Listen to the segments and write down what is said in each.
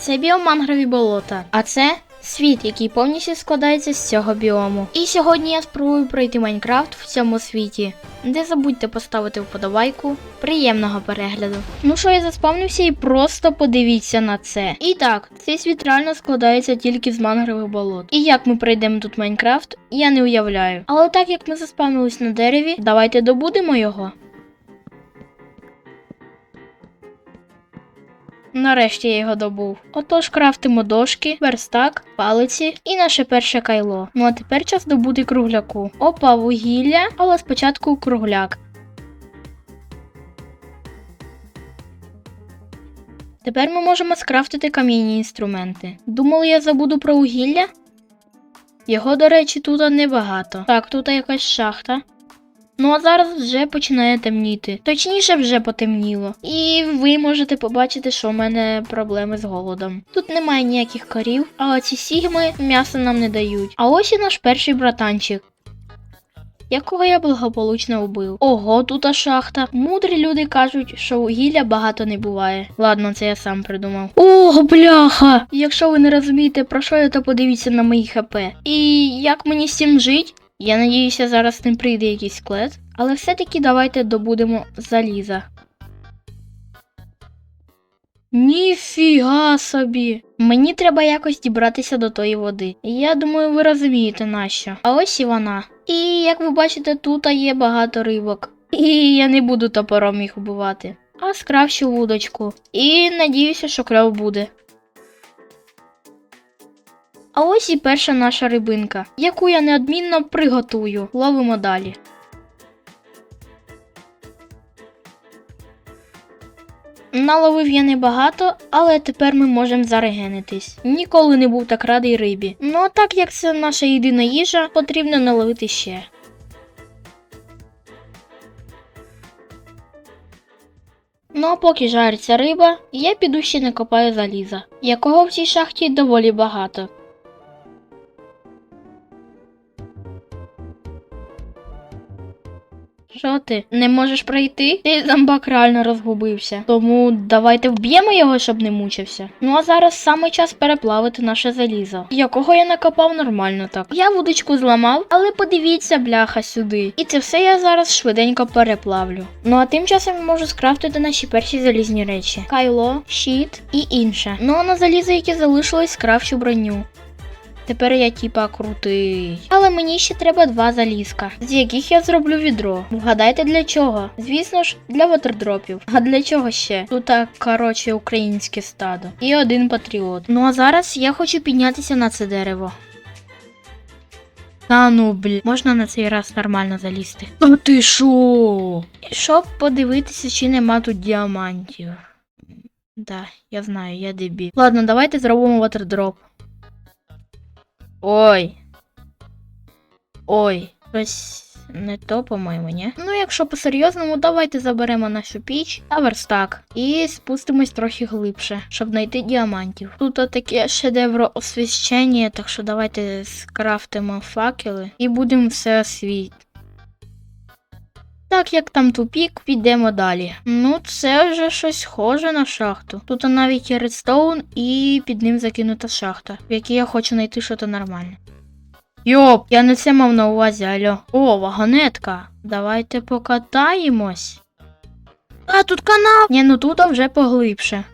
Це біомангрові болота, а це світ, який повністю складається з цього біому. І сьогодні я спробую пройти Майнкрафт в цьому світі. Не забудьте поставити вподобайку. Приємного перегляду. Ну що, я заспавнився і просто подивіться на це. І так, цей світ реально складається тільки з мангрових болот. І як ми пройдемо тут Майнкрафт, я не уявляю. Але так як ми заспавнились на дереві, давайте добудемо його. Нарешті я його добув. Отож крафтимо дошки, верстак, палиці і наше перше кайло. Ну а тепер час добути кругляку. Опа, вугілля, але спочатку кругляк. Тепер ми можемо скрафтити кам'яні інструменти. Думали, я забуду про вугілля? Його, до речі, тут небагато. Так, тут якась шахта. Ну а зараз вже починає темніти. Точніше, вже потемніло. І ви можете побачити, що в мене проблеми з голодом. Тут немає ніяких корів, а ці сігми м'ясо нам не дають. А ось і наш перший братанчик. Якого я благополучно вбив. Ого, тут а шахта. Мудрі люди кажуть, що вугілля багато не буває. Ладно, це я сам придумав. Ого, бляха! Якщо ви не розумієте, про що я, то подивіться на мої хп. І як мені з цим жить? Я надіюся, зараз не прийде якийсь склет, але все-таки давайте добудемо заліза. Ніфіга собі. Мені треба якось дібратися до тої води. Я думаю, ви розумієте нащо. А ось і вона. І як ви бачите, тут є багато рибок. І я не буду топором їх вбивати, а скрафчу вудочку. І надіюся, що кльов буде. А ось і перша наша рибинка, яку я неодмінно приготую. Ловимо далі. Наловив я небагато, але тепер ми можемо зарегенитись. Ніколи не був так радий рибі. Ну а так як це наша єдина їжа, потрібно наловити ще. Ну а поки жариться риба, я піду ще не копаю заліза, якого в цій шахті доволі багато. Що ти? Не можеш пройти? Ти зомбак реально розгубився. Тому давайте вб'ємо його, щоб не мучився. Ну а зараз саме час переплавити наше залізо, якого я накопав нормально так. Я вудочку зламав, але подивіться, бляха, сюди. І це все я зараз швиденько переплавлю. Ну а тим часом я можу скрафтити наші перші залізні речі: кайло, щит і інше. Ну а на залізо, яке залишилось, скрафчу броню. Тепер я типа крутий. Але мені ще треба два залізка, з яких я зроблю відро. Вгадайте для чого? Звісно ж, для вотердропів. А для чого ще? Тут, так, коротше, українське стадо. І один патріот. Ну а зараз я хочу піднятися на це дерево. Та ну блін, можна на цей раз нормально залізти. А ти шо? Щоб подивитися, чи нема тут діамантів. Да, я знаю, я дебіль. Ладно, давайте зробимо вотердроп. Ой. Ой, щось не то, по-моєму, ні? Ну, якщо по-серйозному, давайте заберемо нашу піч та верстак і спустимось трохи глибше, щоб знайти діамантів. Тут таке шедевро освіщення, так що давайте скрафтимо факели і будемо все освіт. Так як там тупік, підемо далі. Ну, це вже щось схоже на шахту. Тут навіть є редстоун і під ним закинута шахта, в якій я хочу знайти щось нормальне. Йоп, я не це мав на увазі, альо. О, вагонетка. Давайте покатаємось. А, тут канал. Ні, ну тут вже поглибше.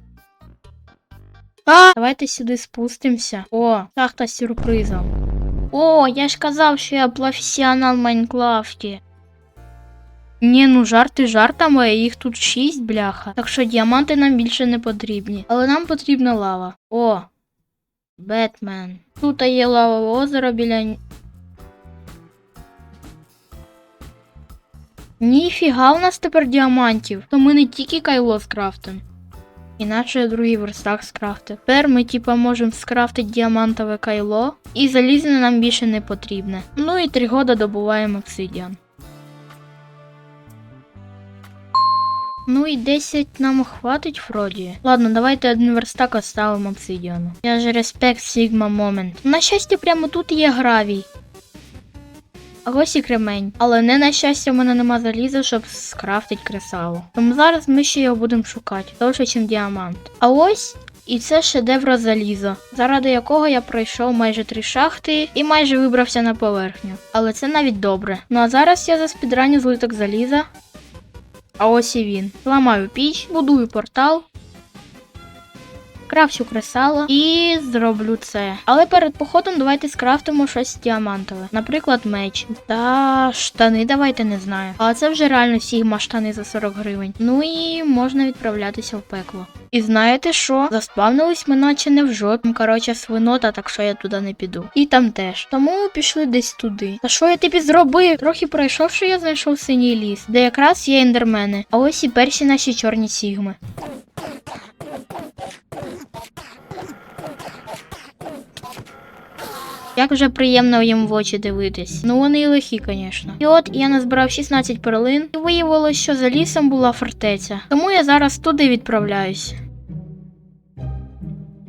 А, давайте сюди спустимося. О, шахта з сюрпризом. О, я ж казав, що я професіонал в Майнкрафті. Ні, ну жарти жартами, їх тут шість, бляха. Так що діаманти нам більше не потрібні. Але нам потрібна лава. О, Бетмен. Тут є лава озеро біля. Ніфіга у нас тепер діамантів. То ми не тільки кайло скрафтим. Іначе другий верстак скрафтив. Тепер ми типа можемо скрафтити діамантове кайло, і залізне нам більше не потрібне. Ну і три года добуваємо обсидіан. Ну і 10 нам хватить вроді. Ладно, давайте один верстак оставимо обсидіану. Я ж респект Sigma момент. На щастя, прямо тут є гравій. А ось і кремень. Але не на щастя, в мене нема заліза, щоб скрафтить кресало. Тому зараз ми ще його будемо шукати. Довше, ніж діамант. А ось І це шедевр заліза, заради якого я пройшов майже три шахти і майже вибрався на поверхню. Але це навіть добре. Ну а зараз я заспідраню злиток заліза. А ось і він. Ламаю піч, будую портал. Крафчу кресало і зроблю це. Але перед походом давайте скрафтимо щось діамантове. Наприклад, меч. Та штани давайте не знаю. Але це вже реально сігма штани за 40 гривень. Ну і можна відправлятися в пекло. І знаєте що? Заспавнились ми наче не в жопі. Коротше, свинота, так що я туди не піду. І там теж. Тому пішли десь туди. Та що я тобі зробив? Трохи пройшовши, я знайшов синій ліс, де якраз є ендермени. А ось і перші наші чорні сігми. Як вже приємно їм в очі дивитись. Ну вони і лихі, звісно. І от я назбирав 16 перлин, і виявилось, що за лісом була фортеця. Тому я зараз туди відправляюсь.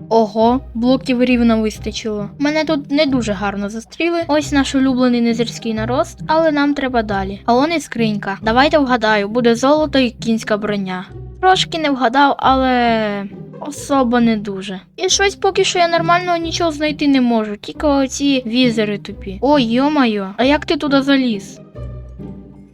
Ого, блоків рівно вистачило. Мене тут не дуже гарно застріли. Ось наш улюблений незерський нарост, але нам треба далі. А он і скринька. Давайте вгадаю, буде золото і кінська броня. Трошки не вгадав, але особо не дуже. І щось поки що я нормального нічого знайти не можу, тільки оці візери тупі. Ой, йо-майо, а як ти туди заліз?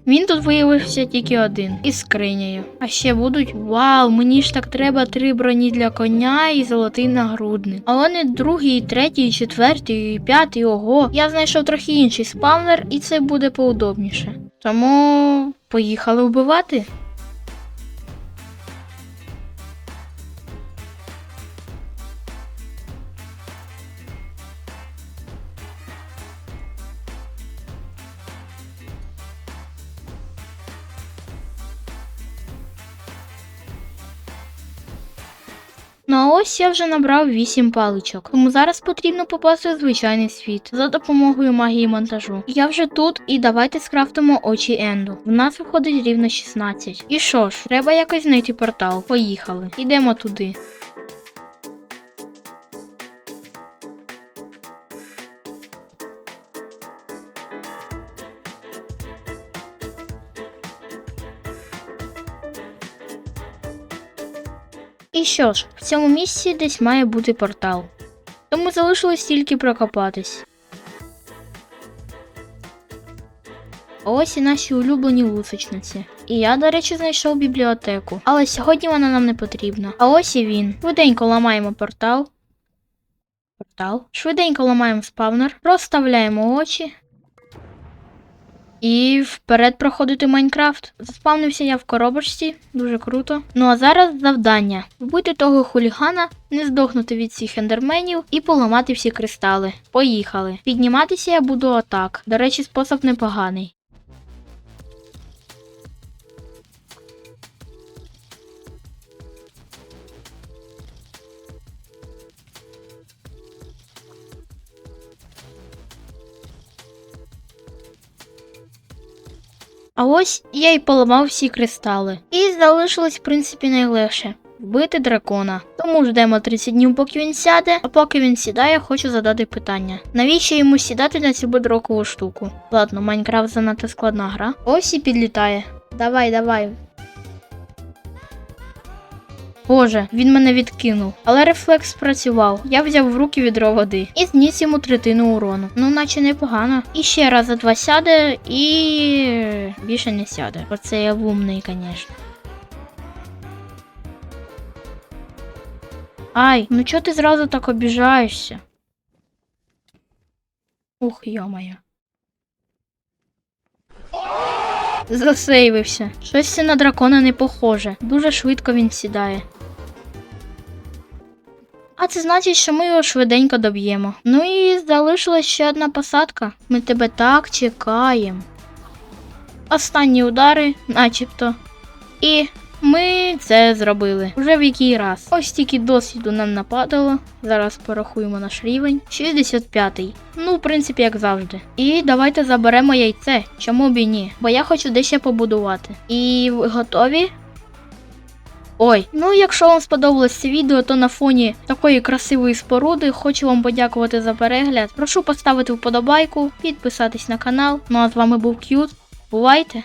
Він тут виявився тільки один із скринею. А ще будуть вау, мені ж так треба три броні для коня і золотий нагрудник. А вони другий, третій, четвертий, і п'ятий, ого. Я знайшов трохи інший спавнер, і це буде поудобніше. Тому поїхали вбивати. Ну а ось я вже набрав 8 паличок. Тому зараз потрібно попасти в звичайний світ за допомогою магії монтажу. Я вже тут, і давайте скрафтимо очі Енду. В нас виходить рівно 16. І що ж, треба якось знайти портал. Поїхали. Ідемо туди. І що ж, в цьому місці десь має бути портал. Тому залишилось тільки прокопатись. Ось і наші улюблені лусочниці. І я, до речі, знайшов бібліотеку. Але сьогодні вона нам не потрібна. А ось і він. Швиденько ламаємо портал. Портал. Швиденько ламаємо спавнер, розставляємо очі. І вперед проходити Майнкрафт. Заспавнився я в коробочці, дуже круто. Ну а зараз завдання: вбити того хулігана, не здохнути від цих ендерменів і поламати всі кристали. Поїхали. Підніматися я буду отак. До речі, спосіб непоганий. А ось я й поламав всі кристали. І залишилось, в принципі, найлегше. Вбити дракона. Тому ждемо 30 днів, поки він сяде, а поки він сідає, хочу задати питання. Навіщо йому сідати на цю бедрокову штуку? Ладно, Майнкрафт занадто складна гра. Ось і підлітає. Давай, давай. Боже, він мене відкинув. Але рефлекс спрацював. Я взяв в руки відро води і зніс йому третину урону. Ну, наче непогано. І ще раз за два сяде і більше не сяде. Оце я вумний, звісно. Ай, ну чого ти зразу так обіжаєшся? Ух, йомаю. Засейвився. Щось це на дракона не похоже. Дуже швидко він сідає. А це значить, що ми його швиденько доб'ємо. Ну і залишилась ще одна посадка. Ми тебе так чекаємо. Останні удари, начебто. І ми це зробили. Уже в який раз. Ось тільки досвіду нам нападало. Зараз порахуємо наш рівень. 65-й. Ну, в принципі, як завжди. І давайте заберемо яйце. Чому б і ні? Бо я хочу дещо побудувати. І ви готові? Ой, ну якщо вам сподобалось це відео, то на фоні такої красивої споруди хочу вам подякувати за перегляд. Прошу поставити вподобайку, підписатись на канал. Ну а з вами був К'ют. Бувайте!